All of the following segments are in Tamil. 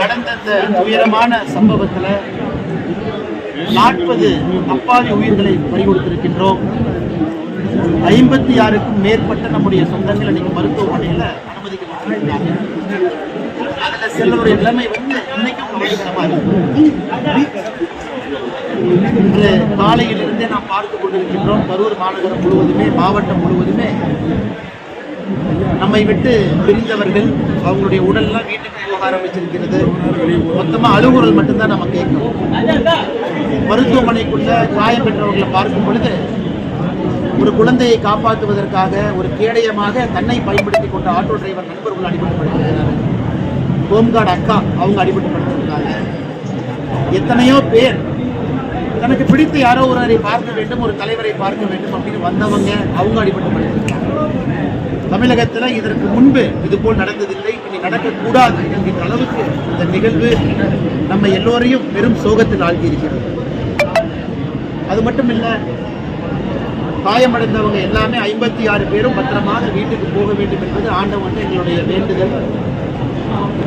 நடந்த இந்த உயரமான சம்பவத்தில் நாற்பது அப்பாவி உயிர்களை பறிகொடுத்திருக்கின்றோம். ஐம்பத்தி ஆறுக்கும் மேற்பட்ட நம்முடைய சொந்தங்கள் இன்னைக்கு மருத்துவமனையில் அனுமதிக்கப்பட்டிருக்கிறாங்க. அதுல சிலருடைய நிலைமை வந்து இன்னைக்கும் கவலைக்கிடமா இருக்கு இன்று காலையிலிருந்தே நாம் பார்த்து கொண்டிருக்கின்றோம். கரூர் மாநகரம் முழுவதுமே மாவட்டம் முழுவதுமே நம்மை விட்டு பிரிந்தவர்கள் அவங்களுடைய உடல்லாம் வீட்டுக்கு போக ஆரம்பிச்சிருக்கிறது. மொத்தமாக அழுகுறல் மட்டும்தான் நம்ம கேட்கணும் மருத்துவமனைக்குள்ள காயம் பெற்றவர்களை பார்க்கும் பொழுது ஒரு குழந்தையை காப்பாற்றுவதற்காக ஒரு கேடயமாக தன்னை பயன்படுத்தி கொண்ட ஆட்டோ டிரைவர் நண்பர்கள் அடிபட்டுப்படுத்திருக்கிறார் ஹோம்கார்டு அக்கா அவங்க அடிபட்டுப்படுத்திருக்காங்க. எத்தனையோ பேர் தனக்கு பிடித்த யாரோ ஒருவரை பார்க்க வேண்டும் ஒரு தலைவரை பார்க்க வேண்டும் அப்படின்னு வந்தவங்க அவங்க அடிபட்டுப்படுத்திருக்காங்க. தமிழகத்தில் இதற்கு முன்பு இதுபோல் நடந்ததில்லை இனி நடக்கக்கூடாது என்கின்ற அளவுக்கு இந்த நிகழ்வு நம்ம எல்லோரையும் பெரும் சோகத்தில் ஆழ்த்தியிருக்கிறது. அது மட்டும் இல்லை காயமடைந்தவங்க எல்லாமே ஐம்பத்தி ஆறு பேரும் பத்திரமாக வீட்டுக்கு போக வேண்டும் என்பது ஆண்டவன் எங்களுடைய வேண்டுதல்.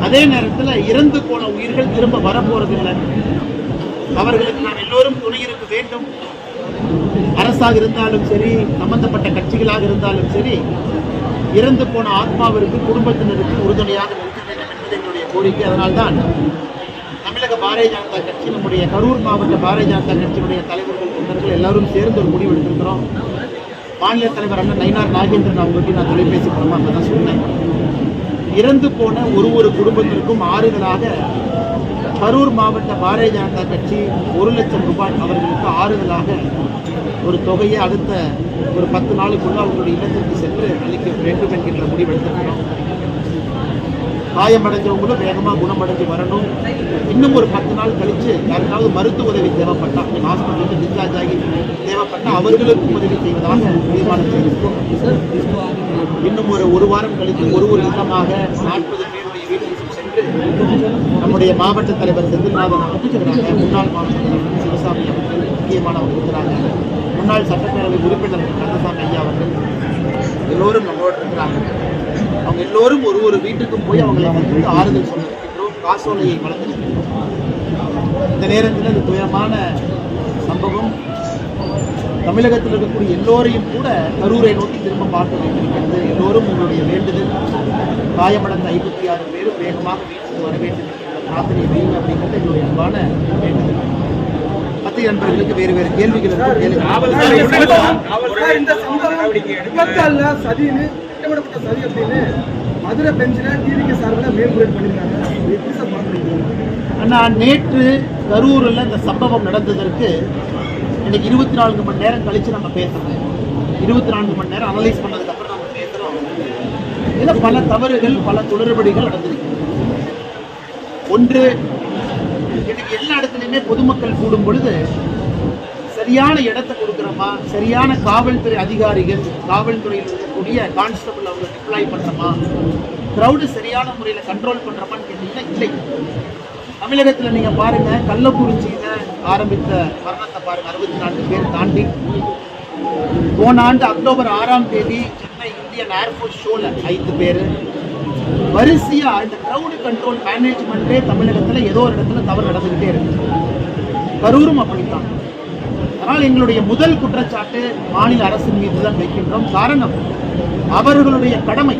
அதே நேரத்தில் இறந்து போன உயிர்கள் திரும்ப வரப்போறதில்லை. அவர்களுக்கு நாம் எல்லோரும் துணை இருக்க வேண்டும். அரசாக இருந்தாலும் சரி சம்பந்தப்பட்ட கட்சிகளாக இருந்தாலும் சரி இறந்து போன ஆத்மாவிற்கு குடும்பத்தினருக்கு உறுதுணையாக நிறுத்த வேண்டும் என்பது எங்களுடைய கோரிக்கை. அதனால்தான் தமிழக பாரதிய ஜனதா கட்சி நம்முடைய கரூர் மாவட்ட பாரதிய ஜனதா கட்சியினுடைய தலைவர்கள் தொண்டர்கள் எல்லாரும் சேர்ந்து ஒரு முடிவு எடுத்திருக்கிறோம். மாநில தலைவர் அண்ணன் நயினார் நாகேந்திரன் அவங்ககிட்ட நான் தொலைபேசி மூலமாக தான் சொன்னேன். இறந்து போன ஒரு ஒரு குடும்பத்திற்கும் ஆறுதலாக கரூர் மாவட்ட பாரதிய ஜனதா கட்சி ஒரு லட்சம் ரூபாய் அவர்களுக்கு ஆறுதலாக ஒரு தொகையை அடுத்த ஒரு பத்து நாளுக்குள்ள அவங்களுடைய இல்லத்திற்கு சென்று அளிக்க வேண்டும் என்கின்ற முடிவெடுத்திருக்கிறோம் காயமடைஞ்சவங்களும் வேகமாக குணமடைஞ்சு வரணும். இன்னும் ஒரு பத்து நாள் கழித்து யாருக்காவது மருத்துவ உதவி தேவைப்பட்டா ஹாஸ்பிட்டலுக்கு டிஸ்சார்ஜ் ஆகி தேவைப்பட்டால் அவர்களுக்கும் உதவி செய்வதாக தீர்மானம் செய்திருக்கோம் இன்னும் ஒரு ஒரு வாரம் கழித்து ஒரு ஒரு இல்லமாக நாற்பது பேர் நம்முடைய மாவட்ட தலைவர் செந்தில்நாதன் அவர்கள் இருக்கிறாங்க முன்னாள் மாவட்ட தலைவர் சிவசாமி அவர்கள் முக்கியமானவங்க இருக்கிறாங்க. முன்னாள் சட்டப்பேரவை உறுப்பினர் கந்தசாமி ஐயா அவர்கள் எல்லோரும் நம்மளோடு இருக்கிறாங்க. அவங்க எல்லோரும் ஒரு ஒரு வீட்டுக்கும் போய் அவங்களை வந்து ஆறுதல் சொல்லிருக்கின்றோம் காசோலையை வழங்கியிருக்கின்றோம். இந்த நேரத்தில் இந்த துயரமான சம்பவம் தமிழகத்தில் இருக்கக்கூடிய எல்லோரையும் கூட கரூரை நோக்கி திரும்ப பார்க்க வேண்டியிருக்கிறது எல்லோரும் உங்களுடைய வேண்டுதல். காயமடைந்த ஐம்பத்தி ஆறு பேரும் வேகமாக வீட்டுக்கு வர வேண்டும் என்கிற பிரார்த்தனை வைங்க அப்படிங்கிறது எங்களுடைய அன்பான பத்திரிகை நண்பர்களுக்கு வேறு வேறு கேள்விகள் சதின்னு திட்டமிடப்பட்ட சதி அப்படின்னு மதுரை பெஞ்சில் டிவிக்கு சார்பில் மேல்முறையீடு பண்ணியிருக்காங்க. அண்ணா நேற்று கரூரில் இந்த சம்பவம் நடந்ததற்கு இன்னைக்கு இருபத்தி நான்கு மணி நேரம் கழிச்சு நம்ம பேசுறோம். இருபத்தி நான்கு மணி நேரம் அனலைஸ் பேசுறோம் இதில் பல தவறுகள் பல தொடர்படிகள் நடந்திருக்கு ஒன்று எனக்கு எல்லா இடத்துலையுமே பொதுமக்கள் கூடும் பொழுது சரியான இடத்தை கொடுக்குறோமா சரியான காவல்துறை அதிகாரிகள் காவல்துறையில் இருக்கக்கூடிய கான்ஸ்டபிள் அவங்க டிப்ளாய் பண்ணுறோமா க்ரௌடு சரியான முறையில் கண்ட்ரோல் பண்ணுறோமான்னு கேட்டிங்கன்னா இல்லை. தமிழகத்தில் நீங்கள் பாருங்கள் கள்ளக்குறிச்சியில் ஆரம்பித்த மரணத்தை பாருங்கள் அறுபத்தி நான்கு பேர் தாண்டி. போன ஆண்டு அக்டோபர் ஆறாம் தேதி சென்னை இந்தியன் ஏர்ஃபோர்ஸ் ஷோவில் ஐந்து பேர். வரிசையா இந்த க்ரௌடு கண்ட்ரோல் மேனேஜ்மெண்ட்டே தமிழகத்தில் ஏதோ ஒரு இடத்துல தவறு நடந்துக்கிட்டே இருக்கு. கரூரும் அப்படித்தான். அதனால் எங்களுடைய முதல் குற்றச்சாட்டு மாநில அரசின் மீது தான் வைக்கின்றோம். காரணம் அவர்களுடைய கடமை.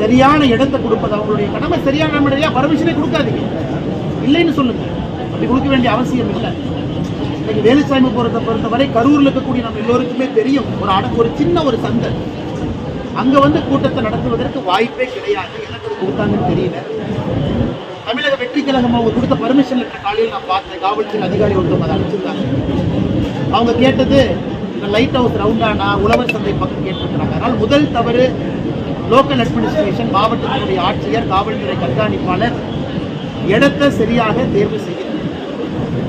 சரியான இடத்தை கொடுப்பது. அவங்களுடைய கடமை சரியான முறையாக பர்மிஷனே கொடுக்காதீங்க. இல்லைன்னு சொல்லுங்க. அப்படி கொடுக்க வேண்டிய அவசியம் இல்லை. இன்னைக்கு வேலுசாமி பொறுத்த பொறுத்தவரை கரூர்ல இருக்கக்கூடிய நம்ம எல்லோருக்குமே தெரியும். ஒரு அட ஒரு சின்ன ஒரு சந்தை அங்க வந்து கூட்டத்தை நடத்துவதற்கு வாய்ப்பே கிடையாது. எனக்கு கொடுத்தாங்கன்னு தெரியல. தமிழக வெற்றி கழகம் அவங்க கொடுத்த பர்மிஷன் லெட்டர் காலையில் நான் பார்த்தேன். காவல்துறை அதிகாரி ஒருத்தவங்க அதை அனுப்பிச்சிருந்தாங்க அவங்க கேட்டது இந்த லைட் ஹவுஸ் ரவுண்டானா உழவர் சந்தை பக்கம் கேட்டிருக்கிறாங்க. அதனால் முதல் தவறு லோக்கல் அட்மினிஸ்ட்ரேஷன் மாவட்டத்தினுடைய ஆட்சியர் காவல்துறை கண்காணிப்பாளர் இடத்தை சரியாக தேர்வு செய்ய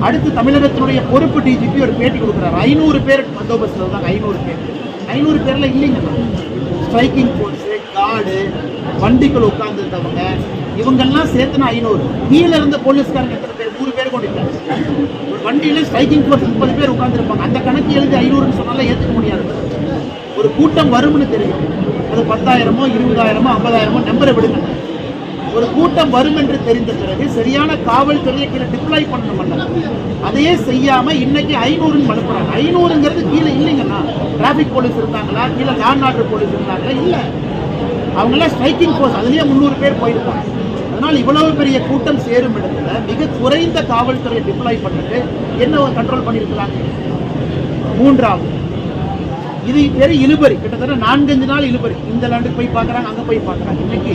அடுத்து தமிழகத்தினுடைய பொறுப்பு டிஜிபி ஒரு பேட்டி கொடுக்குறாரு. ஐநூறு பேர் பந்தோபஸ்தில் தான் ஐநூறு பேர். ஐநூறு பேரில் இல்லைங்க. ஸ்ட்ரைக்கிங் ஃபோர்ஸு கார்டு வண்டிகள் உட்கார்ந்துருந்தவங்க இவங்கெல்லாம் சேர்த்துனா ஐநூறு. கீழே இருந்த போலீஸ்காரங்க எத்தனை பேர்? நூறு பேர் கொண்டிருக்காங்க ஒரு வண்டியில் ஸ்ட்ரைக்கிங் ஃபோர்ஸ் முப்பது பேர் உட்காந்துருப்பாங்க அந்த கணக்கு எழுதி ஐநூறுன்னு சொன்னாலும் ஏற்றுக்க முடியாது. ஒரு கூட்டம் வரும்னு தெரியும். அது பத்தாயிரமோ இருபதாயிரமோ ஐம்பதாயிரமோ நம்பரை விடுங்க. ஒரு கூட்டம் வரும் என்று தெரிந்த பிறகு சரியான காவல்துறையை கீழே டிப்ளாய் பண்ணணும் அதையே செய்யாம இன்னைக்கு ஐநூறுன்னு மனுப்புறாங்க ஐநூறுங்கிறது கீழே இல்லைங்கண்ணா டிராபிக் போலீஸ் இருந்தாங்களா? கீழே லேண்ட் ஆர்டர் போலீஸ் இருந்தாங்களா? இல்லை. அவங்கெல்லாம் ஸ்ட்ரைக்கிங் போர்ஸ் அதுலேயே முந்நூறு பேர் போயிருப்பாங்க. அதனால் இவ்வளவு பெரிய கூட்டம் சேரும் இடத்துல மிக குறைந்த காவல்துறை டிப்ளாய் பண்ணிட்டு என்ன கண்ட்ரோல் பண்ணியிருக்கிறாங்க? மூன்றாவது. இது பேர் இழுபறி. கிட்டத்தட்ட நான்கஞ்சு நாள் இழுபறி. இந்த லேண்டுக்கு போய் பார்க்குறாங்க அங்கே போய் பார்க்குறாங்க. இன்னைக்கு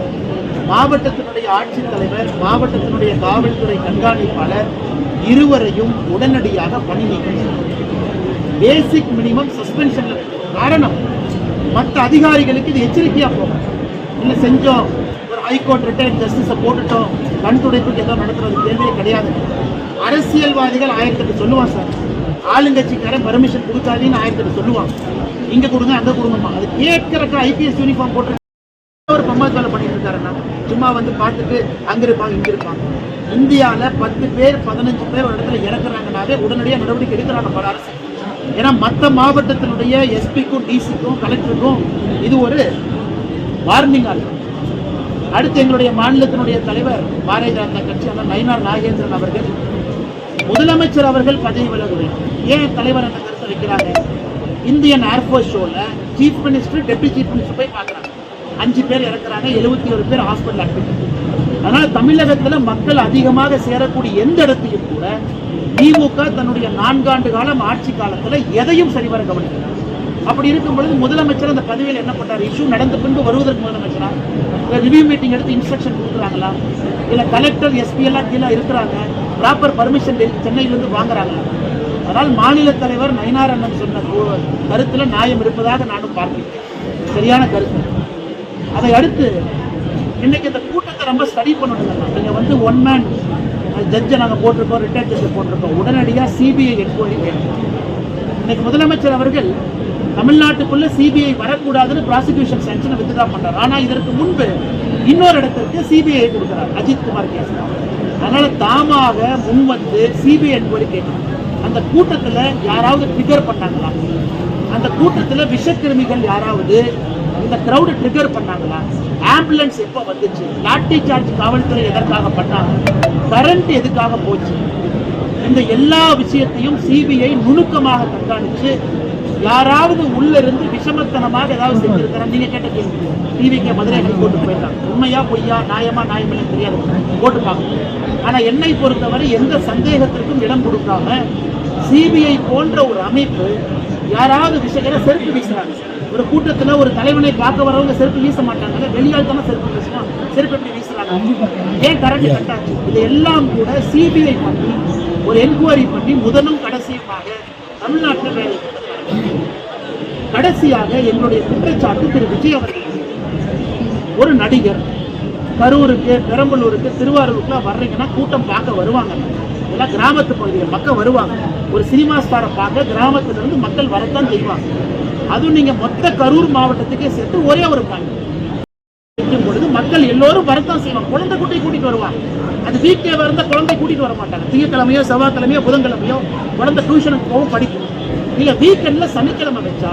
மாவட்டத்தினுடைய ஆட்சித்தலைவர் மாவட்டத்தினுடைய காவல்துறை கண்காணிப்பாளர் இருவரையும் உடனடியாக பணி நீக்கம் பேசிக் மினிமம் சஸ்பென்ஷன்ல காரணம் மற்ற அதிகாரிகளுக்கு இது எச்சரிக்கையா போகும். இல்லை செஞ்சோம்? ஒரு ஹைகோர்ட் ரிட்டையர்ட் ஜஸ்டிஸை போட்டுட்டோம். கண் துடைப்புக்கு ஏதோ நடத்துறது கேள்வியே கிடையாது. அரசியல்வாதிகள் ஆயிரத்தெட்டு சொல்லுவான் சார். ஆளுங்கட்சிக்காரன் பர்மிஷன் கொடுக்காதீன்னு ஆயிரத்தெட்டு சொல்லுவான் இங்க கொடுங்க அங்க கொடுங்கம்மா. அது கேட்கறக்கு ஐபிஎஸ் யூனிஃபார்ம் போட்டு ஒரு பம்மாத் வேலை பண்ணிட்டு இருக்காருன்னா சும்மா வந்து பார்த்துட்டு அங்க இருப்பாங்க இங்க இருப்பாங்க. இந்தியாவில் பத்து பேர் பதினஞ்சு பேர் ஒரு இடத்துல இறக்குறாங்கனாவே உடனடியாக நடவடிக்கை எடுக்கிறாங்க பல அரசு. ஏன்னா மற்ற மாவட்டத்தினுடைய எஸ்பிக்கும் டிசிக்கும் கலெக்டருக்கும் இது ஒரு வார்னிங் இருக்கும் அடுத்து எங்களுடைய மாநிலத்தினுடைய தலைவர் பாரதிய ஜனதா கட்சியான நயனார் நாகேந்திரன் அவர்கள் முதலமைச்சர் அவர்கள் பதவி விலக வேண்டும் ஏன் தலைவர் அந்த கருத்தை வைக்கிறாங்க? இந்தியன் ஏர்ஃபோர்ஸ் ஷோல chief minister deputy chief minister போய் பார்க்குறாங்க. அஞ்சு பேர் இறக்குறாங்க எழுபத்தி ஒரு பேர் ஹாஸ்பிட்டல் அட்மிட் அதனால தமிழகத்துல மக்கள் அதிகமாக சேரக்கூடிய எந்த இடத்தையும் கூட திமுக தன்னுடைய நான்காண்டு காலம் ஆட்சி காலத்துல எதையும் சரிவர கவனிக்கிறார் அப்படி இருக்கும் பொழுது முதலமைச்சர் அந்த பதவியில் என்ன பண்றாரு இஷ்யூ நடந்த பின்பு வருவதற்கு முதலமைச்சரா? ரிவ்யூ மீட்டிங் எடுத்து இன்ஸ்ட்ரக்ஷன் கொடுக்குறாங்களா? இல்ல கலெக்டர் எஸ்பி எல்லாம் கீழே இருக்கிறாங்க. ப்ராப்பர் பர்மிஷன் சென்னையிலிருந்து வாங்குறாங்களா? அதனால் மாநில தலைவர் நயினார் அண்ணன் சொன்ன கு- கருத்துல நியாயம் இருப்பதாக நானும் பார்க்கிறேன். சரியான கருத்து. அதை அடுத்து இன்னைக்கு இந்த கூட்டத்தை ரொம்ப ஸ்டடி பண்ணணுங்க நீங்கள் வந்து ஒன் மேன் ஜட்ஜை நாங்கள் போட்டிருக்கோம் ரிட்டையர் ஜட்ஜை போட்டிருக்கோம். உடனடியாக சிபிஐ என்கொயரி வேணும். இன்னைக்கு முதலமைச்சர் அவர்கள் தமிழ்நாட்டுக்குள்ள சிபிஐ வரக்கூடாதுன்னு ப்ராசிக்யூஷன் சென்ஷனை வித்ட்ரா பண்றாரு. ஆனால் இதற்கு முன்பு இன்னொரு இடத்திற்கு சிபிஐ கொடுக்குறார் அஜித் குமார் கேஸ். அதனால தாமாக முன் வந்து சிபிஐ என்கொயரி கேட்கணும். அந்த கூட்டத்தில் யாராவது ட்ரிகர் பண்ணாங்களா? அந்த கூட்டத்தில் விஷக்கிருமிகள் யாராவது இந்த கிரௌடு ட்ரிகர் பண்ணாங்களா? ஆம்புலன்ஸ் எப்போ வந்துச்சு? லாட்டி சார்ஜ் காவல்துறை எதற்காக பண்ணாங்க? கரண்ட் எதுக்காக போச்சு? இந்த எல்லா விஷயத்தையும் சிபிஐ நுணுக்கமாக கண்காணித்து யாராவது உள்ள இருந்து விஷமத்தனமாக ஏதாவது செஞ்சிருக்கிறாங்க நீங்க கேட்ட கேள்வி. டிவிக்கு மதுரை போட்டு போயிட்டாங்க. உண்மையா பொய்யா நியாயமா நியாயமில்லை தெரியாது. போட்டு பார்க்கணும். ஆனா என்னை பொறுத்தவரை எந்த சந்தேகத்திற்கும் இடம் கொடுக்காம சிபிஐ போன்ற ஒரு அமைப்பு யாராவது விஷயங்களை செருப்பு வீசுறாங்க. ஒரு கூட்டத்துல ஒரு தலைவனை பார்க்க வரவங்க செருப்பு வீச மாட்டாங்க வெளியால் தானே செருப்பு வீசணும் செருப்பு எப்படி வீசுறாங்க ஏன் கரண்ட் கட்டாச்சு இது எல்லாம் கூட சிபிஐ பண்ணி ஒரு என்கொயரி பண்ணி முதலும் கடைசியுமாக தமிழ்நாட்டில் வேலை கடைசியாக எங்களுடைய குற்றச்சாட்டு திரு விஜய் அவர்கள். ஒரு நடிகர் கரூருக்கு பெரம்பலூருக்கு திருவாரூருக்குலாம் வர்றீங்கன்னா கூட்டம் பார்க்க வருவாங்க. இதெல்லாம் கிராமத்து பகுதிகள் மக்கள் வருவாங்க. ஒரு சினிமா ஸ்டாரை பார்க்க கிராமத்துல இருந்து மக்கள் வரத்தான் செய்வாங்க. அதுவும் நீங்க மொத்த கரூர் மாவட்டத்துக்கே சேர்த்து ஒரே ஒரு பாயிண்ட் வைக்கும் பொழுது மக்கள் எல்லோரும் வரத்தான் செய்வாங்க. குழந்தை குட்டி கூட்டிட்டு வருவாங்க. அது வீக்கே வந்த குழந்தை கூட்டிட்டு வர மாட்டாங்க. திங்கக்கிழமையோ செவ்வாய்க்கிழமையோ புதன்கிழமையோ குழந்தை டியூஷனுக்கு போகும் படிக்கும். நீங்க வீக்கெண்ட்ல சனிக்கிழமை வச்சா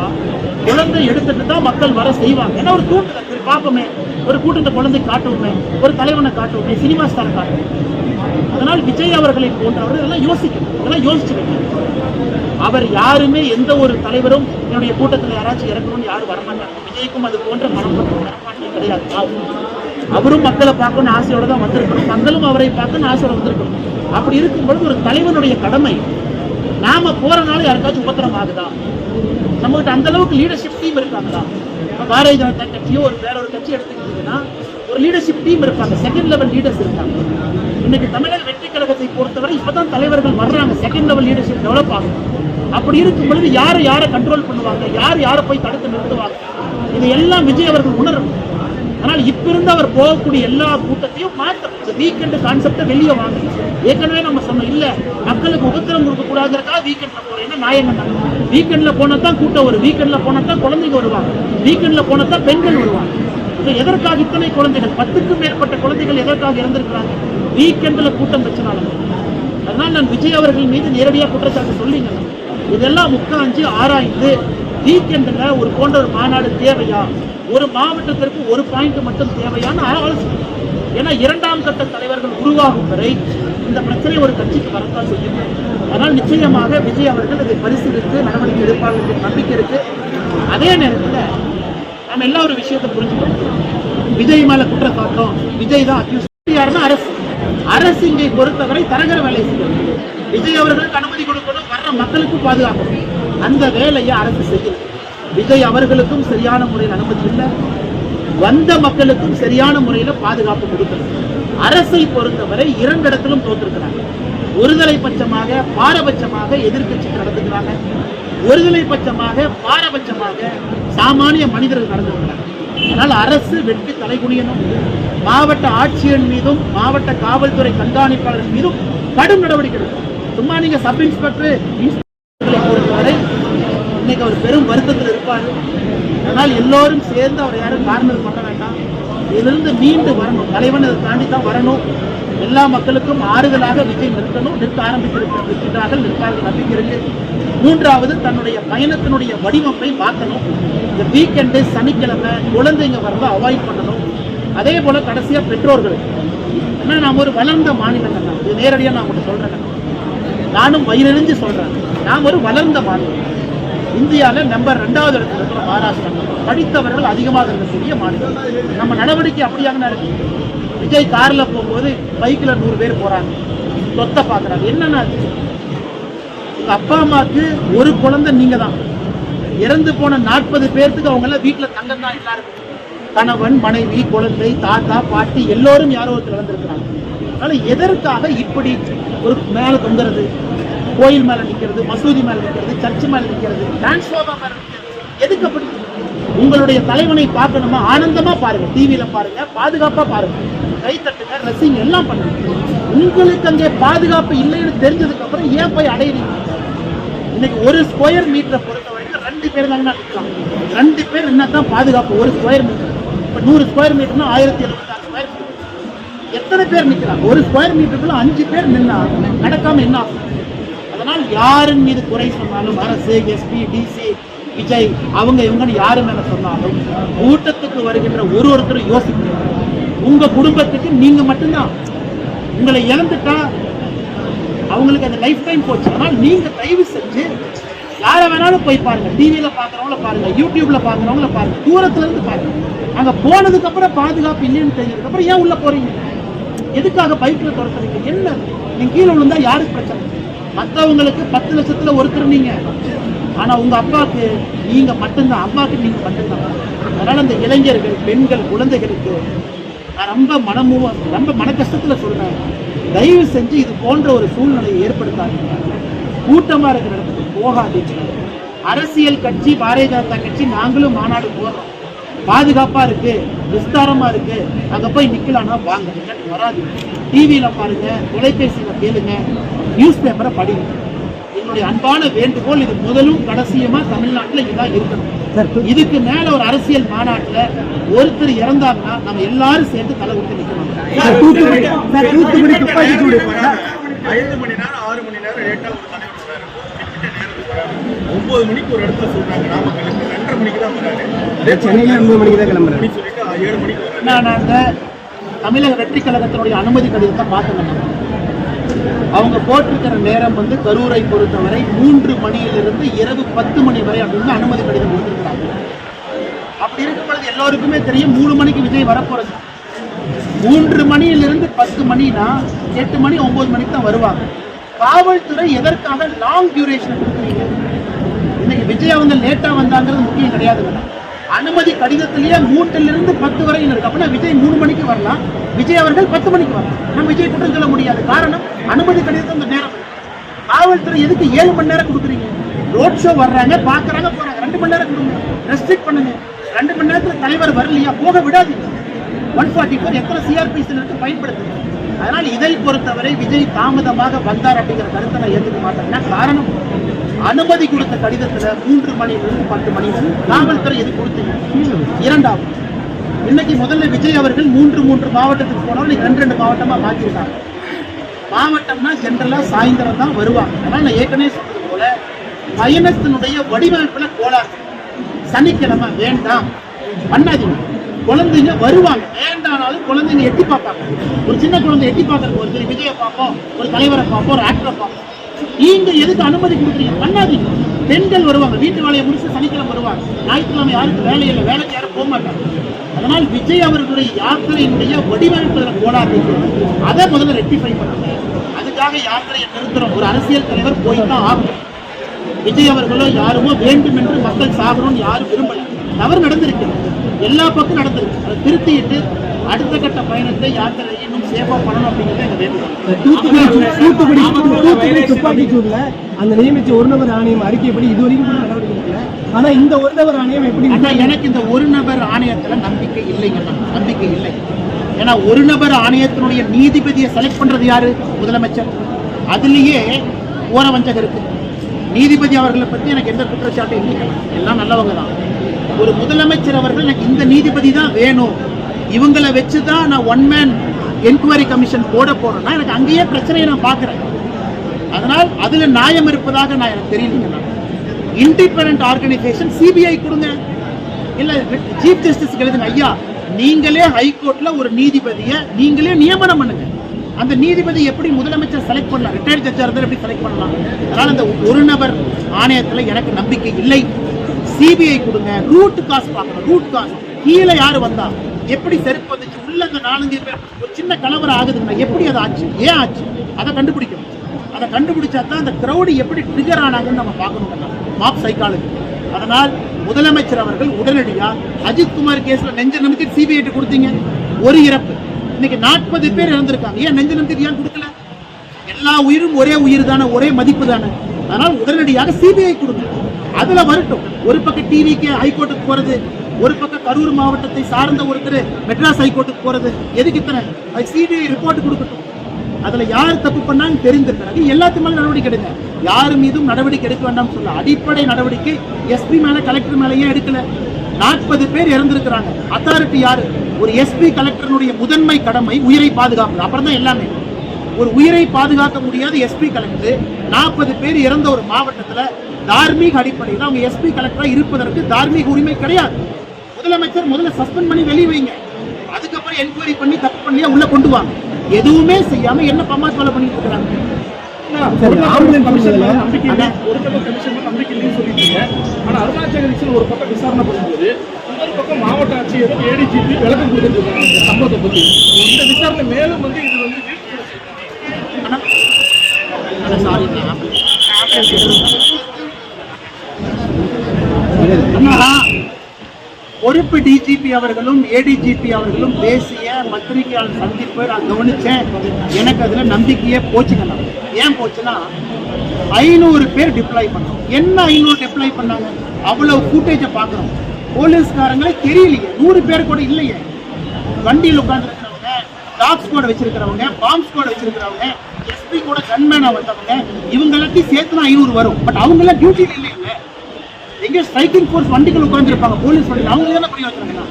குழந்தை எடுத்துட்டு தான் மக்கள் வர செய்வாங்க. ஏன்னா ஒரு தூண்டுதல் பார்ப்போமே ஒரு கூட்டத்தை குழந்தை காட்டுவோமே ஒரு தலைவனை காட்டுவோமே சினிமா ஸ்டார் காட்டுவோம். அதனால் விஜய் அவர்களை போன்றவர்கள் இதெல்லாம் யோசிக்கணும். இதெல்லாம் யோசிச்சு அவர் யாருமே எந்த ஒரு தலைவரும் என்னுடைய கூட்டத்தில் யாராச்சும் இறக்கணும்னு யாரும் வரமாட்டாங்க. விஜய்க்கும் அது போன்ற மனம் மனப்பான்மை கிடையாது. அவரும் மக்களை பார்க்கணும்னு ஆசையோட தான் வந்திருக்கணும். மக்களும் அவரை பார்க்கணும்னு ஆசையோட வந்திருக்கணும். அப்படி இருக்கும்பொழுது ஒரு தலைவனுடைய கடமை நாம போறனால யாருக்காச்சும் உபத்திரம் ஆகுதா? நம்மகிட்ட அந்த அளவுக்கு லீடர்ஷிப் டீம் இருக்காங்களா? பாரதிய ஜனதா கட்சியோ ஒரு வேற ஒரு கட்சி எடுத்துக்கிட்டீங்கன்னா ஒரு லீடர்ஷிப் டீம் இருக்காங்க. செகண்ட் லெவல் லீடர்ஸ் இருக்காங்க. இன்னைக்கு தமிழக வெற்றி கழகத்தை பொறுத்தவரை இப்பதான் தலைவர்கள் வர்றாங்க. செகண்ட் லெவல் லீடர்ஷிப் டெவலப் ஆகும். அப்படி இருக்கும் பொழுது யார் யாரை கண்ட்ரோல் பண்ணுவாங்க? யார் யாரை போய் தடுத்து நிறுத்துவாங்க? இது எல்லாம் விஜய் அவர்கள் உணரும் ஆனால் இப்ப இருந்து அவர் போகக்கூடிய எல்லா கூட்டத்தையும் மாற்றணும் இந்த வீக்கெண்ட் கான்செப்டை வெளியே வாங்க. ஏற்கனவே நம்ம சொன்னோம் இல்ல மக்களுக்கு உபத்திரம் கொடுக்க கூடாதுக்காக வீக்கெண்ட்ல போறேன் என்ன? நாயங்க வீக்கெண்ட்ல போனா தான் கூட்டம் வரும். வீக்கெண்ட்ல போனா தான் குழந்தைங்க வருவாங்க. வீக்கெண்ட்ல போனா தான் பெண்கள் வருவாங்க. எதற்காக இத்தனை குழந்தைகள் பத்துக்கும் மேற்பட்ட குழந்தைகள் எதற்காக இறந்திருக்கிறாங்க? வீக்கெண்டில் கூட்டம் வச்சனால. அதனால் நான் விஜய் அவர்கள் மீது நேரடியாக குற்றச்சாட்டு சொல்லிங்க. இதெல்லாம் உட்காந்து ஆராய்ந்து வீக்கெண்டில் ஒரு போன்ற ஒரு மாநாடு தேவையா? ஒரு மாவட்டத்திற்கு ஒரு பாயிண்ட் மட்டும் தேவையான ஆலோசனை. ஏன்னா இரண்டாம் கட்ட தலைவர்கள் உருவாகும் வரை இந்த பிரச்சனை ஒரு கட்சிக்கு வரத்தான் செய்யும். அதனால் நிச்சயமாக விஜய் அவர்கள் இதை பரிசீலித்து நடவடிக்கை எடுப்பார்கள் என்ற நம்பிக்கை இருக்கு. அதே நேரத்தில் நம்ம எல்லா ஒரு விஷயத்தை புரிஞ்சுக்கணும். விஜய் மேல குற்ற சாட்டுறோம் விஜய் தான் அக்யூஸ் யாருன்னா அரசு. அரசு இங்கே பொறுத்தவரை தரகர வேலை செய்யும் விஜய் அவர்களுக்கு அனுமதி கொடுக்கணும் வர்ற மக்களுக்கும் பாதுகாக்கணும் அந்த வேலையை அரசு செய்யணும் விஜய் அவர்களுக்கும் சரியான முறையில் அனுமதி இல்லை. வந்த மக்களுக்கும் சரியான முறையில் பாதுகாப்பு கொடுக்கணும் அரசை பொறுத்தவரை இரண்டு இடத்திலும் தோற்றிருக்கிறாங்க ஒருதலை பட்சமாக பாரபட்சமாக எதிர்க்கட்சி நடந்துக்கிறாங்க ஒருதலை பட்சமாக பாரபட்சமாக சாமானிய மனிதர்கள் நடந்துக்கிறாங்க அதனால் அரசு வெற்றி தலைகுனியணும் மாவட்ட ஆட்சியர் மீதும் மாவட்ட காவல்துறை கண்காணிப்பாளர் மீதும் கடும் நடவடிக்கை சும்மா நீங்க சப் இன்ஸ்பெக்டர் பொறுத்தவரை இன்னைக்கு அவர் பெரும் வருத்தத்தில் இருப்பார். அதனால் எல்லோரும் சேர்ந்து அவர் யாரும் காரணம் பண்ண வேண்டாம். இதிலிருந்து மீண்டு வரணும். தலைவன் இதை தாண்டி தான் வரணும். எல்லா மக்களுக்கும் ஆறுதலாக விஜய் நிறுத்தணும் நிற்க ஆரம்பித்திருக்கிறார்கள் நிற்கார்கள். நம்பிக்கை இருக்கு. மூன்றாவது தன்னுடைய பயணத்தினுடைய வடிவமை மாற்றணும் இந்த வீக்கெண்டு சனிக்கிழமை குழந்தைங்க வரத அவாய்ட் பண்ணணும். அதே போல கடைசியா பெற்றோர்கள். ஏன்னா நாம் ஒரு வளர்ந்த மாநிலங்கள் தான். இது நேரடியாக நான் உங்களுக்கு சொல்றேன். நானும் வயிறெறிஞ்சு சொல்றேன். நாம் ஒரு வளர்ந்த மாநிலம். இந்தியாவில் நம்பர் ரெண்டாவது இடத்துல இருக்கிற மகாராஷ்டிரா. படித்தவர்கள் அதிகமாக இருக்கக்கூடிய மாநிலம். நம்ம நடவடிக்கை அப்படியாக இருக்கு. விஜய் காரில் போகும்போது பைக்கில் நூறு பேர் போகிறாங்க சொத்தை பார்க்குறாங்க என்னென்ன அப்பா அம்மாவுக்கு ஒரு குழந்தை நீங்க தான் இறந்து போன நாற்பது பேர்த்துக்கு அவங்க எல்லாம் வீட்டுல தங்கம் தான் எல்லாருக்கும். கணவன் மனைவி குழந்தை தாத்தா பாட்டி எல்லோரும் யாரோ ஒருத்தர் வந்திருக்கிறாங்க அதனால எதற்காக இப்படி ஒரு மேல தொங்குறது? கோயில் மேல நிக்கிறது மசூதி மேல நிக்கிறது சர்ச் மேல நிக்கிறது டிரான்ஸ்ஃபார்மர் மேல நிக்கிறது? எதுக்கு அப்படி? உங்களுடைய தலைவனை பார்க்கணுமா ஆனந்தமா பாருங்க. டிவியில பாருங்க பாதுகாப்பா பாருங்க. கை தட்டுங்க ரசிங் எல்லாம் பண்ணுங்க. உங்களுக்கு அங்கே பாதுகாப்பு இல்லைன்னு தெரிஞ்சதுக்கு அப்புறம் ஏன் போய் அடையிறீங்க? இன்னைக்கு ஒரு ஸ்கொயர் மீட்டரை பொறுத்த வரைக்கும் ரெண்டு பேர் தாங்க நிற்கலாம் ரெண்டு பேர் என்ன தான் பாதுகாப்பு? ஒரு ஸ்கொயர் மீட்டர் இப்போ நூறு ஸ்கொயர் மீட்டர்னா ஆயிரத்தி எழுபத்தாறு ஸ்கொயர் மீட்டர் எத்தனை பேர் நிற்கிறாங்க ஒரு ஸ்கொயர் மீட்டருக்குள்ள அஞ்சு பேர் நின்னா நடக்காம என்ன ஆகும்? அதனால் யாரின் மீது குறை சொன்னாலும் அரசு எஸ்பி டிசி விஜய் அவங்க இவங்கன்னு யாரு மேல சொன்னாலும் கூட்டத்துக்கு வருகின்ற ஒரு ஒருத்தரும் யோசிக்கணும். உங்க குடும்பத்துக்கு நீங்க மட்டும்தான். உங்களை இழந்துட்டா அவங்களுக்கு அந்த லைஃப் டைம் போச்சு. ஆனால் நீங்கள் தயவு செஞ்சு யாரை வேணாலும் போய் பாருங்கள் டிவியில் பார்க்குறவங்கள பாருங்கள் யூடியூப்பில் பார்க்குறவங்கள பாருங்கள் தூரத்துலேருந்து பாருங்கள் அங்கே போனதுக்கப்புறம் பாதுகாப்பு இல்லைன்னு தெரிஞ்சதுக்கப்புறம் ஏன் உள்ளே போகிறீங்க எதுக்காக பைக்கில் துரத்துறீங்க என்ன? நீங்கள் கீழே விழுந்தா யாருக்கு பிரச்சனை? மற்றவங்களுக்கு பத்து லட்சத்தில் ஒருத்தர் நீங்கள் ஆனால் உங்கள் அப்பாவுக்கு நீங்கள் மட்டும்தான். அம்மாவுக்கு நீங்கள் மட்டும்தான். அதனால் அந்த இளைஞர்கள் பெண்கள் குழந்தைகளுக்கு நான் ரொம்ப மனமூவ ரொம்ப மன கஷ்டத்தில் சொல்கிறேன் தயவு செஞ்சு இது போன்ற ஒரு சூழ்நிலையை ஏற்படுத்தாதீங்க. கூட்டமா இருக்கிற இடத்துக்கு போகாதீங்க. அரசியல் கட்சி பாரதிய ஜனதா கட்சி நாங்களும் மாநாடு போடுறோம் பாதுகாப்பா இருக்கு விஸ்தாரமா இருக்கு. அங்க போய் நிக்கலாம்னா வாங்க. வராது. டிவியில பாருங்க தொலைபேசியில கேளுங்க நியூஸ் பேப்பரை படிங்க. என்னுடைய அன்பான வேண்டுகோள் இது முதலும் கடைசியுமா தமிழ்நாட்டுல இதான் இருக்கணும். இதுக்கு மேல ஒரு அரசியல் மாநாட்டுல ஒருத்தர் இறந்தாங்கன்னா நம்ம எல்லாரும் சேர்ந்து தலை கொடுத்து நிக்கணும். சார், தூத்துக்குடி சார், துப்பாக்கி சூடு ஐந்து மணி நேரம் ஆறு மணி நேரம் லேட்டா ஒரு தலைவர் வராரு ஒன்பது மணிக்கு ஒரு இடத்துல சொல்றாங்க நாமக்கலுக்கு ரெண்டரை மணிக்கு தான் வராரு அதே சென்னையில ஒன்பது மணிக்கு தான் கிளம்புறாரு. சொல்லிட்டு ஏழு மணிக்கு நான் அந்த தமிழக வெற்றி கழகத்தினுடைய அனுமதி கடிதத்தை பார்த்தேன் அவங்க போட்டிருக்கிற நேரம் வந்து கரூரை பொறுத்தவரை மூன்று மணியிலிருந்து இரவு பத்து மணி வரை அப்படின்னு அனுமதி கடிதம் கொடுத்துருக்காங்க அப்படி இருக்கும் பொழுது எல்லோருக்குமே தெரியும் மூணு மணிக்கு விஜய் வரப்போறது மூன்று மணியிலிருந்து பத்து மணினா எட்டு மணி ஒன்பது மணிக்கு தான் வருவாங்க. காவல்துறை எதற்காக லாங் டியூரேஷன் கொடுக்குறீங்க? இன்னைக்கு விஜய் வந்து லேட்டாக வந்தாங்கிறது முக்கியம் கிடையாது அனுமதி கடிதத்திலேயே மூட்டிலிருந்து பத்து வரையில் இருக்கு. அப்படின்னா விஜய் மூணு மணிக்கு வரலாம். விஜய் அவர்கள் பத்து மணிக்கு வரலாம். நம்ம விஜய் குற்றம் சொல்ல முடியாது. காரணம் அனுமதி கடிதத்தை அந்த நேரம். காவல்துறை எதுக்கு ஏழு மணி நேரம் கொடுக்குறீங்க? ரோட் ஷோ வர்றாங்க பார்க்குறாங்க போகிறாங்க ரெண்டு மணி நேரம் கொடுங்க. ரெஸ்ட்ரிக்ட் பண்ணுங்க. ரெண்டு மணி நேரத்தில் தலைவர் வரலையா? போக விடாதீங்க. ஒன் ஃபார்ட்டி ஃபோர் எத்தனை சிஆர்பிசி இருக்கு பயன்படுத்துது? அதனால் இதை பொறுத்தவரை விஜய் தாமதமாக வந்தார் அப்படிங்கிற கருத்தை நான் ஏற்றுக்க மாட்டேன்னா காரணம்? அனுமதி கொடுத்த கடிதத்தில் மூன்று மணிலிருந்து பத்து மணி வரை காவல்துறை எது கொடுத்தீங்க இரண்டாவது இன்னைக்கு முதல்ல விஜய் அவர்கள் மூன்று மூன்று மாவட்டத்துக்கு போனோம் ரெண்டு ரெண்டு மாவட்டமாக மாற்றிருக்காங்க மாவட்டம்னா ஜென்ரலாக சாயந்தரம் தான் வருவாங்க. ஆனால் நான் ஏற்கனவே சொன்னது போல பயணத்தினுடைய வடிவமைப்பில் கோளாறு. சனிக்கிழமை வேண்டாம். பண்ணாதீங்க. குழந்தைங்க வருவாங்க. வேண்டானாலும் குழந்தைங்க எட்டி பார்ப்பாங்க. ஒரு சின்ன குழந்தை எட்டி பார்க்கறது ஒரு சரி விஜயை பார்ப்போம் ஒரு தலைவரை பார்ப்போம் ஒரு ஆக்டரை பார்ப்போம். நீங்க எதுக்கு அனுமதி கொடுக்குறீங்க? பண்ணாதீங்க. பெண்கள் வருவாங்க. வீட்டு வேலையை முடிச்சு சனிக்கிழமை வருவாங்க. ஞாயிற்றுக்கிழமை யாருக்கு வேலை இல்லை. வேலைக்கு யாரும் போக மாட்டாங்க. அதனால் விஜய் அவர்களுடைய யாத்திரையினுடைய வடிவமைப்பதில் கோளாறு அதை முதல்ல ரெக்டிஃபை பண்ணுங்க அதுக்காக யாத்திரையை நிறுத்துறோம் ஒரு அரசியல் தலைவர் போய் தான் ஆகணும். விஜய் அவர்களோ யாருமோ வேண்டும் என்று மக்கள் சாகணும்னு யாரும் விரும்பல. தவறு நடந்திருக்கு. எல்லா பக்கம் நடந்திருக்கு. அதை திருத்திட்டு அடுத்த கட்ட பயணத்தை யாத்திரையை இன்னும் சேஃபா பண்ணணும் அப்படிங்கிறது எங்க தூத்துக்குடி தூத்துக்குடி தூத்துக்குடி துப்பாக்கி சூட்ல அந்த நியமிச்ச ஒரு நபர் ஆணையம் அறிக்கைப்படி இது வரைக்கும் கூட நடவடிக்கை ஆனா இந்த ஒரு நபர் ஆணையம் எப்படி எனக்கு இந்த ஒரு நபர் ஆணையத்துல நம்பிக்கை இல்லைங்க. நம்பிக்கை இல்லை. ஏன்னா ஒரு நபர் ஆணையத்தினுடைய நீதிபதியை செலக்ட் பண்றது யாரு? முதலமைச்சர். அதுலயே ஓர வஞ்சகம் இருக்கு. நீதிபதி அவர்களை பத்தி எனக்கு எந்த குற்றச்சாட்டும் இல்லை. எல்லாம் நல்லவங்க தான். ஒரு முதலமைச்சர் அவர்கள் எனக்கு இந்த நீதிபதி தான் வேணும். இவங்களை வச்சு தான் நான் ஒன் மேன் என்கொயரி கமிஷன் போட போறேன்னா எனக்கு அங்கேயே பிரச்சனையை நான் பார்க்குறேன். அதனால் அதில் நியாயம் இருப்பதாக நான் எனக்கு தெரியலங்க இண்டிபெண்ட் ஆர்கனைசேஷன் சிபிஐ கொடுங்க. இல்லை சீஃப் ஜஸ்டிஸ் எழுதுங்க ஐயா நீங்களே ஹைகோர்ட்டில் ஒரு நீதிபதியை நீங்களே நியமனம் பண்ணுங்க. அந்த நீதிபதி எப்படி முதலமைச்சர் செலக்ட் பண்ணலாம்? ரிட்டையர்ட் ஜட்ஜாக இருந்தால் எப்படி செலக்ட் பண்ணலாம்? அதனால் அந்த ஒரு நபர் ஆணையத்தில் எனக்கு நம்பிக்கை இல்லை. சிபிஐ கொடுங்க ரூட் காஸ் பார்க்கணும் ரூட் காஸ் கீழே யார் வந்தா? எப்படி செருப்பு வந்துச்சு? உள்ள அந்த நாலஞ்சு பேர் ஒரு சின்ன கலவரம் ஆகுதுன்னா எப்படி அது ஆச்சு? ஏன் ஆச்சு? அதை கண்டுபிடிக்கணும். அதை கண்டுபிடிச்சா தான் அந்த க்ரௌடு எப்படி ட்ரிகர் ஆனாங்கன்னு நம்ம பார்க்கணும் மாப் சைக்காலஜி அதனால் முதலமைச்சர் அவர்கள் உடனடியாக அஜித்குமார் கேஸில் நெஞ்ச நம்பிக்கை சிபிஐட்டு கொடுத்தீங்க. ஒரு இறப்பு. இன்னைக்கு நாற்பது பேர் இறந்திருக்காங்க. ஏன் நெஞ்ச நம்பிக்கை ஏன் கொடுக்கல? எல்லா உயிரும் ஒரே உயிர் தானே ஒரே மதிப்பு தானே. அதனால் உடனடியாக சிபிஐ கொடுங்க. அதுல வரட்டும். ஒரு பக்கம் டிவிக்கு ஹைகோர்ட்டுக்கு போறது ஒரு பக்கம் கரூர் மாவட்டத்தை சார்ந்த ஒருத்தர் மெட்ராஸ் ஹைகோர்ட்டுக்கு போறது. எதுக்கு இத்தனை? அது சிபிஐ ரிப்போர்ட் கொடுக்கட்டும். அதுல யார் தப்பு பண்ணாங்க தெரிஞ்சிருக்கிறாங்க எல்லாத்து மேலே நடவடிக்கை எடுங்க. யார் மீதும் நடவடிக்கை எடுக்க வேண்டாம் சொல்ல அடிப்படை நடவடிக்கை எஸ்பி மேல கலெக்டர் மேல ஏன் எடுக்கல? நாற்பது பேர் இறந்திருக்கிறாங்க. அத்தாரிட்டி யாரு? ஒரு எஸ்பி கலெக்டருடைய முதன்மை கடமை உயிரை பாதுகாப்பு அப்புறம் தான் எல்லாமே. ஒரு உயிரை பாதுகாக்க முடியாத எஸ்பி கலெக்டர் நாற்பது பேர் இறந்த ஒரு மாவட்டத்தில் தார்மீக அடிப்படையில் அவங்க எஸ்பி கலெக்டரா இருப்பதற்கு தார்மீக உரிமை கிடையாது. முதலமைச்சர் முதல்ல சஸ்பெண்ட் பண்ணி வெளியே வைங்க அதுக்கப்புறம் என்கொயரி பண்ணி தப்பு பண்ணி உள்ள கொண்டு வாங்க. எதுவுமே செய்யாம என்ன பம்மாஸ் வேலை பண்ணிட்டு இல்லை ஒரு பக்கம் விசாரணை பண்ணும்போது இன்னொரு பக்கம் மாவட்ட ஆட்சியரும் ஏடிஜிபி விளக்கம் கொடுத்துட்டு இருக்காங்க இந்த சம்பவத்தை பத்தி. இந்த விசாரணை மேலும் வந்து இது வந்து சாரி பொறுப்பு டிஜிபி அவர்களும் ஏடிஜிபி அவர்களும் பேசிய பத்திரிகையாளர் சந்திப்பு நான் கவனிச்சேன். எனக்கு அதுல நம்பிக்கையே போச்சுங்க ஏன் போச்சுன்னா ஐநூறு பேர் டிப்ளாய் பண்ணோம். என்ன ஐநூறு டிப்ளாய் பண்ணாங்க? அவ்வளவு ஃபுட்டேஜை பார்க்குறோம். போலீஸ்காரங்களே தெரியலையே. நூறு பேர் கூட இல்லையே. வண்டியில் உட்காந்துருக்கிறவங்க டாக் ஸ்குவாட் வச்சிருக்கிறவங்க பாம்ப் ஸ்குவாட் வச்சிருக்கிறவங்க எஸ்பி கூட கன்மேனா வந்தவங்க இவங்க எல்லாத்தையும் சேர்த்துனா ஐநூறு வரும். பட் அவங்க எல்லாம் டியூட்டியில் இல்லைங்க எங்க ஸ்ட்ரைக்கிங் ஃபோர்ஸ் வண்டிகள் உட்காந்துருப்பாங்க போலீஸ் வண்டி அவங்க என்ன பண்ணி வச்சிருக்காங்க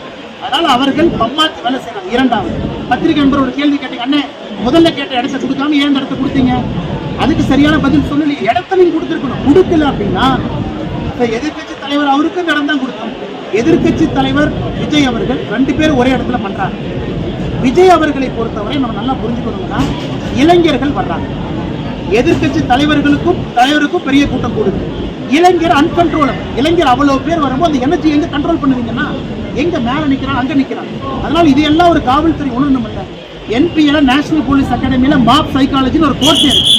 அதனால அவர்கள் பம்மாத்து வேலை செய்யறாங்க. இரண்டாவது பத்திரிகை நண்பர் ஒரு கேள்வி கேட்டீங்க. அண்ணே முதல்ல கேட்ட இடத்த கொடுக்காம ஏன் இந்த இடத்த கொடுத்தீங்க? அதுக்கு சரியான பதில் சொல்லல இடத்த நீங்க கொடுத்துருக்கணும். கொடுக்கல அப்படின்னா இப்ப எதிர்க்கட்சி தலைவர் அவருக்கு இடம் தான் கொடுத்தோம். எதிர்க்கட்சி தலைவர் விஜய் அவர்கள் ரெண்டு பேரும் ஒரே இடத்துல பண்றாங்க. விஜய் அவர்களை பொறுத்தவரை நம்ம நல்லா புரிஞ்சுக்கணும்னா இளைஞர்கள் வர்றாங்க. எதிர்க்கட்சி தலைவர்களுக்கும் தலைவருக்கும் பெரிய கூட்டம் கூடுது. இளைஞர் அன்கண்ட்ரோலபிள் இளைஞர் அவ்வளவு பேர் வரும்போது அந்த எனர்ஜி எங்க கண்ட்ரோல் பண்ணுவீங்கன்னா எங்க மேல நிக்கிறான் அங்க நிக்கிறான். அதனால இது எல்லாம் ஒரு காவல்துறை உணரணும் இல்லை. என்பிஎல நேஷனல் போலீஸ் அகாடமியில மாப் சைக்காலஜின்னு ஒரு கோர்ஸ் இருக்கு.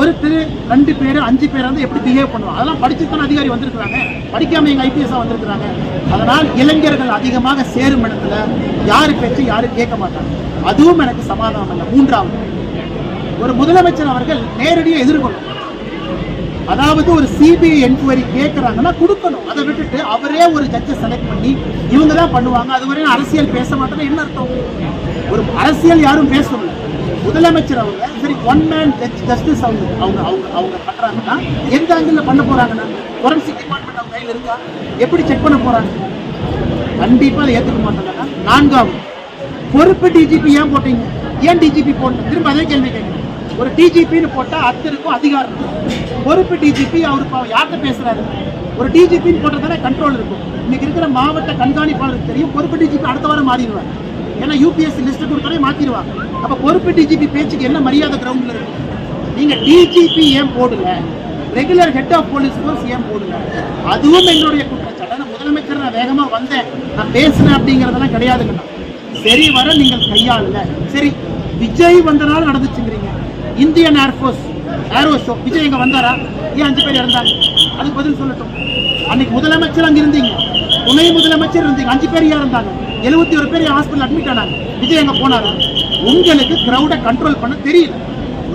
ஒருத்தர் ரெண்டு பேர் அஞ்சு பேர் வந்து எப்படி பிஹேவ் பண்ணுவோம் அதெல்லாம் படிச்சு அதிகாரி வந்திருக்கிறாங்க. படிக்காம எங்க ஐபிஎஸ் வந்திருக்கிறாங்க. அதனால் இளைஞர்கள் அதிகமாக சேரும் இடத்துல யாரு பேச்சு யாரும் கேட்க மாட்டாங்க. அதுவும் எனக்கு சமாதானம் இல்லை. மூன்றாவது ஒரு முதலமைச்சர் அவர்கள் நேரடியாக எதிர்கொள்ளும். அதாவது ஒரு சிபிஐ என்கொயரி கேட்குறாங்கன்னா கொடுக்கணும். அதை விட்டுட்டு அவரே ஒரு ஜட்ஜை செலக்ட் பண்ணி இவங்க தான் பண்ணுவாங்க. அதுவரை அரசியல் பேச மாட்டேன்னா என்ன அர்த்தம்? ஒரு அரசியல் யாரும் பேசணும் முதலமைச்சர் அவங்க சரி ஒன் மேன் ஜட்ஜ் ஜஸ்டிஸ் அவங்க அவங்க அவங்க அவங்க பண்றாங்கன்னா எந்த ஆங்கிள் பண்ண போறாங்கன்னா? ஃபொரன்சிக் டிபார்ட்மெண்ட் அவங்க கையில் இருக்கா? எப்படி செக் பண்ண போறாங்க? கண்டிப்பா அதை ஏத்துக்க மாட்டாங்கன்னா நான்காவது பொறுப்பு டிஜிபி ஏன் போட்டீங்க? ஏன் டிஜிபி போட்டீங்க திரும்ப அதே கேள்வி கேட்குறேன். ஒரு டிஜிபின்னு போட்டால் அத்தருக்கும் அதிகாரம் இருக்கும். பொறுப்பு டிஜிபி அவர் யார்கிட்ட பேசுறாரு? ஒரு டிஜிபின்னு போட்டதானே கண்ட்ரோல் இருக்கும். இன்னைக்கு இருக்கிற மாவட்ட கண்காணிப்பாளருக்கு தெரியும் பொறுப்பு டிஜிபி அடுத்த வாரம் மாறிடுவார். ஏன்னா யூபிஎஸ்சி லிஸ்ட் கொடுத்தாலே மாற்றிடுவாங்க அப்போ பொறுப்பு டிஜிபி பேச்சுக்கு என்ன மரியாதை கிரவுண்டில் இருக்கும் நீங்க டிஜிபி ஏன் போடுங்க regular head of police force ஏன் போடுங்க அதுவும் எங்களுடைய குற்றச்சாட்டு. நான் முதலமைச்சர் நான் வேகமாக வந்தேன். நான் பேசினேன் அப்படிங்கிறதெல்லாம் கிடையாதுங்கண்ணா. சரி வர நீங்கள் கையாளல சரி விஜய் வந்தனால நடந்துச்சுங்கிறீங்க. Indian air force aero show Vijay இங்கே வந்தாரா? ஏன் அஞ்சு பேர் இறந்தாங்க? அதுக்கு பதில் சொல்லட்டும். அன்னைக்கு முதலமைச்சர் அங்கே இருந்தீங்க. துணை முதலமைச்சர் இருந்தீங்க. அஞ்சு பேர் இறந்தாங்க? எழுபத்தி ஒரு பேர் ஹாஸ்பிட்டல் அட்மிட் ஆனாங்க? விஜய் எங்கே போனாரா? உங்களுக்கு கிரௌடை கண்ட்ரோல் பண்ண தெரியல.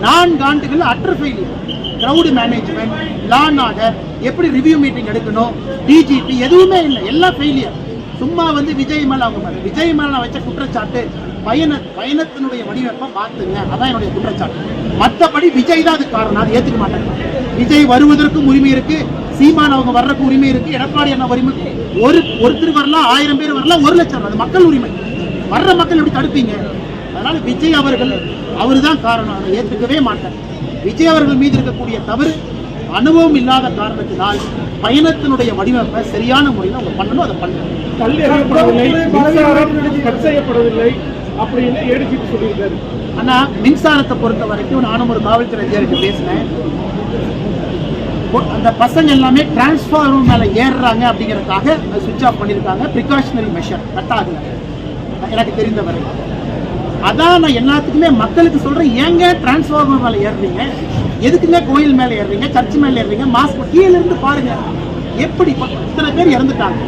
நான்கு ஆண்டுகள் utter failure crowd management law and order எப்படி ரிவ்யூ மீட்டிங் எடுக்கணும்? டிஜிபி எதுவுமே இல்லை. எல்லாம் ஃபெயிலியர் சும்மா வந்து விஜய் மேலே அவங்க மேலே. விஜய் மேல நான் வச்ச குற்றச்சாட்டு பயண பயணத்தினுடைய வடிவமைப்பை மாற்றுங்க அதான் என்னுடைய குற்றச்சாட்டு. மற்றபடி விஜய் தான் அதுக்கு காரணம். அதை ஏற்றுக்க மாட்டேன். விஜய் வருவதற்கும் உரிமை இருக்கு. சீமான் அவங்க வர்றதுக்கு உரிமை இருக்கு. எடப்பாடி என்ன உரிமை ஒரு ஒருத்தர் வரலாம் ஆயிரம் பேர் வரலாம் ஒரு லட்சம் அது மக்கள் உரிமை. வர்ற மக்கள் எப்படி தடுப்பீங்க? அதனால விஜய் அவர்கள் அவர்தான் காரணம். அதை ஏற்றுக்கவே மாட்டேன். விஜய் அவர்கள் மீது இருக்கக்கூடிய தவறு அனுபவம் இல்லாத காரணத்தினால் பயணத்தினுடைய வடிவமைப்பை சரியான முறையில் அவங்க பண்ணணும் அதை பண்ணணும். கல் எறியப்படவில்லை மின்சாரம் கட் செய்யப்படவில்லை அப்படின்னு ஏடிஜிபி சொல்லியிருக்காரு. அண்ணா மின்சாரத்தை பொறுத்த வரைக்கும் நானும் ஒரு காவல்துறை அதிகாரிக்கு பேசினேன். அந்த பசங்க எல்லாமே டிரான்ஸ்ஃபார்மர் மேலே ஏறுறாங்க அப்படிங்கிறதுக்காக சுவிட்ச் ஆஃப் பண்ணியிருக்காங்க. ப்ரிகாஷனரி மெஷர் கட் ஆகல எனக்கு தெரிந்தவரை அதான் நான் எல்லாத்துக்குமே மக்களுக்கு சொல்கிறேன் ஏங்க டிரான்ஸ்ஃபார்மர் மேலே ஏறுறீங்க? எதுக்குங்க கோயில் மேலே ஏறுறீங்க? சர்ச் மேலே ஏறுறீங்க? மாஸ்க் கீழே இருந்து பாருங்க. எப்படி இத்தனை பேர் இறந்துட்டாங்க.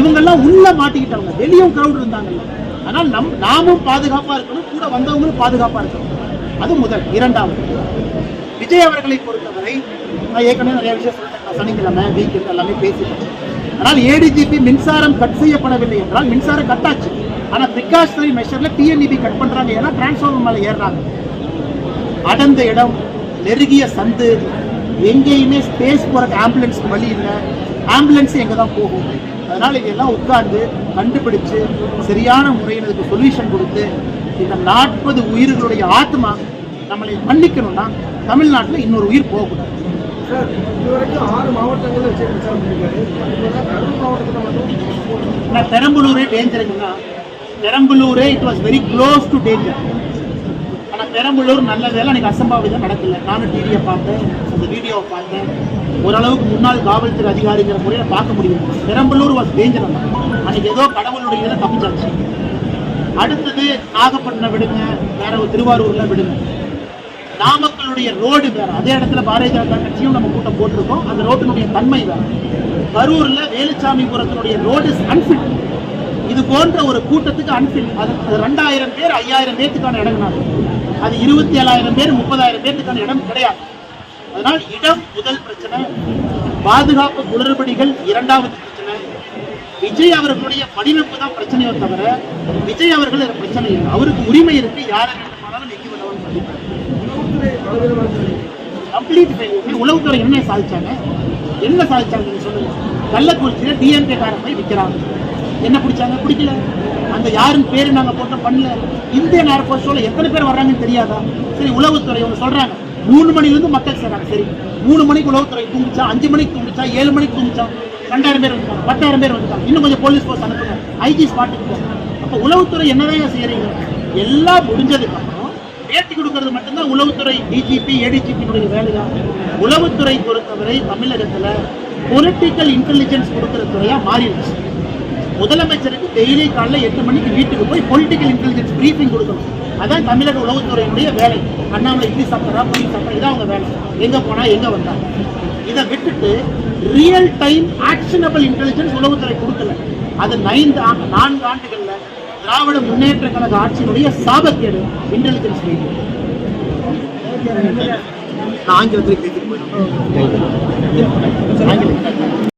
இவங்கெல்லாம் உள்ள மாட்டிக்கிட்டவங்க வெளியும் கிரௌட் இருந்தாங்கல்ல. அதனால் நம் நாமும் பாதுகாப்பாக இருக்கணும். கூட வந்தவங்களும் பாதுகாப்பாக இருக்கணும். அது முதல். இரண்டாவது. விஜய் அவர்களை பொறுத்தவரை நான் ஏற்கனவே நிறைய விஷயம் சொல்லிட்டேன். சனிக்கிழமை வீக்கெண்ட் எல்லாமே பேசிட்டேன். ஆனால் ஏடிஜிபி மின்சாரம் கட் செய்யப்படவில்லை என்றால் மின்சாரம் கட் ஆச்சு. ஆனால் பிரிகாஷனரி மெஷரில் டிஎன்இபி கட் பண்ணுறாங்க ஏன்னா டிரான்ஸ்ஃபார்மர் மேலே ஏறுறாங்க. அடர்ந்த இடம் நெருங்கிய சந்து எங்கேயுமே ஸ்பேஸ் போகிறக்கு ஆம்புலன்ஸ்க்கு வழி இல்லை. ஆம்புலன்ஸ் எங்கே தான் போகும்? அதனால இதெல்லாம் உட்கார்ந்து கண்டுபிடிச்சு சரியான முறையில் இதுக்கு சொல்யூஷன் கொடுத்து இந்த நாற்பது உயிர்களுடைய ஆத்மா நம்மளை மன்னிக்கணும்னா தமிழ்நாட்டில் இன்னொரு உயிர் போகக்கூடாது. பெரம்பலூரே டேஞ்சருக்குன்னா பெரம்பலூரே it was very close to danger ஆனால் பெரம்பலூர் நல்ல வேலை எனக்கு அசம்பாவிதம் நடக்கல. நானும் டிவியை பார்த்தேன் அந்த வீடியோவை பார்த்தேன். ஓரளவுக்கு முன்னாள் காவல்துறை அதிகாரிங்கிற முறையில் பார்க்க முடியும். பெரம்பலூர் வாஸ் டேஞ்சர் அன்னைக்கு ஏதோ கடவுளுடைய இதில் தப்பிச்சாச்சு. அடுத்தது நாகப்பட்டினம் விடுங்க வேற ஒரு திருவாரூர்ல விடுங்க. நாமக்கலுடைய ரோடு வேற. அதே இடத்துல பாரதிய ஜனதா கட்சியும் நம்ம கூட்டம் போட்டிருக்கோம். அந்த ரோட்டினுடைய தன்மை வேற. கரூர்ல வேலுச்சாமிபுரத்தினுடைய ரோடு அன்பிட் இது போன்ற ஒரு கூட்டத்துக்கு அன்பிட் அது ரெண்டாயிரம் பேர் ஐயாயிரம் பேர்த்துக்கான இடங்கினாங்க அது இருபத்தி ஏழாயிரம் பேர் முப்பதாயிரம் பேருக்கான இடம் கிடையாது. அதனால் இடம் முதல் பிரச்சனை பாதுகாப்பு குளறுபடிகள் இரண்டாவது பிரச்சனை. விஜய் அவர்களுடைய வடிவமைப்பு தான் பிரச்சனையோ தவிர விஜய் அவர்கள் பிரச்சனை இல்லை. அவருக்கு உரிமை இருக்கு யாரை வேண்டுமானாலும் எங்கே வேணாலும் உளவுத்துறை கம்ப்ளீட் உளவுத்துறை என்ன சாதிச்சாங்க? என்ன சாதிச்சாங்க நீங்க சொல்லுங்க. கள்ளக்குறிச்சியில டிஎம்கே காரன் போய் விற்கிறாங்க என்ன பிடிச்சாங்க? பிடிக்கல. அந்த யாருன்னு பேரு நாங்க போட்ட பண்ணல. இந்தியன் ஏர்போர்ட் எத்தனை பேர் வர்றாங்கன்னு தெரியாதா? சரி உளவுத்துறை அவங்க சொல்கிறாங்க மூணு மணிலேருந்து மக்கள் சேர்றாங்க. சரி மூணு மணிக்கு உளவுத்துறை தூங்குச்சா? அஞ்சு மணிக்கு தூங்குச்சா? ஏழு மணிக்கு தூங்குச்சா? ரெண்டாயிரம் பேர் வந்துட்டாங்க. பத்தாயிரம் பேர் வந்துட்டாங்க. இன்னும் கொஞ்சம் போலீஸ் ஃபோர்ஸ் அனுப்புங்க. ஐஜி ஸ்பாட்டுக்கு போங்க. அப்போ உளவுத்துறை என்னதான் செய்யறீங்க? எல்லாம் முடிஞ்சதுக்கு அப்புறம் பேட்டி கொடுக்கறது மட்டும்தான் உளவுத்துறை டிஜிபி ஏடிஜிபியினுடைய வேலையா உளவுத்துறை பொறுத்தவரை தமிழகத்துல பொலிட்டிக்கல் இன்டெலிஜென்ஸ் கொடுக்குற துறையாக மாறிடுச்சு. முதலமைச்சருக்கு டெய்லி காலைல எட்டு மணிக்கு வீட்டுக்கு போய் பொலிட்டிக்கல் இன்டெலிஜென்ஸ் பிரீஃபிங் கொடுக்கணும். அதான் தமிழக உளவுத்துறையினுடைய வேலை. அண்ணாமலை இட்லி சாப்பிட்றா பொடி சாப்பிட்றா இதான் அவங்க வேலை. எங்க போனா எங்க வந்தா? இதை விட்டுட்டு ரியல் டைம் ஆக்ஷனபிள் இன்டெலிஜென்ஸ் உளவுத்துறை கொடுக்கல. அது நைந்து ஆ- நான்கு ஆண்டுகள்ல திராவிட முன்னேற்ற கழக ஆட்சியினுடைய சாபக்கேடு இன்டெலிஜென்ஸ் ஆங்கிலத்தில் பேசிட்டு ஆங்கிலம்